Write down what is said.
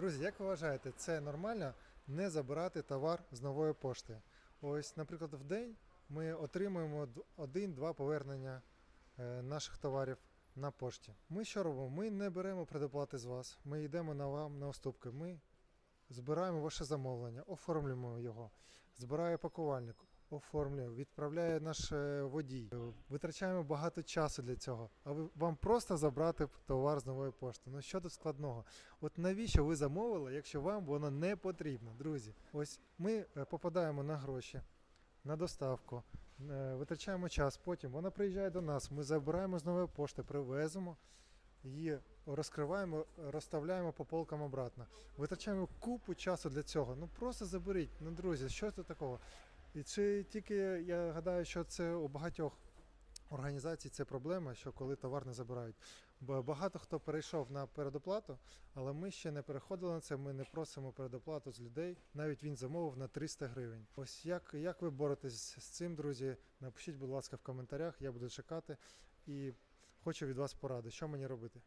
Друзі, як ви вважаєте, це нормально не забирати товар з нової пошти? Ось, наприклад, в день ми отримуємо д- один-два повернення е, наших товарів на пошті. Ми що робимо? Ми не беремо предоплати з вас, ми йдемо на вам на уступки. Ми збираємо ваше замовлення, оформлюємо його, збирає пакувальник, оформлює, відправляє наш е, водій. Е, Витрачаємо багато часу для цього. А вам просто забрати товар з нової пошти. Ну що тут складного? От навіщо ви замовили, якщо вам воно не потрібно, друзі? Ось ми е, попадаємо на гроші, на доставку, витрачаємо час. Потім вона приїжджає до нас. Ми забираємо з нової пошти, привеземо. Її розкриваємо, розставляємо по полкам обратно. Витрачаємо купу часу для цього. Ну просто заберіть. Ну, друзі, що це такого? І чи тільки я гадаю, що це у багатьох організацій це проблема, що коли товар не забирають. Бо багато хто перейшов на передоплату, але ми ще не переходили на це. Ми не просимо передоплату з людей. Навіть він замовив на 300 гривень. Ось як, як ви боретесь з цим, друзі? Напишіть, будь ласка, в коментарях, я буду чекати і хочу від вас поради, що мені робити.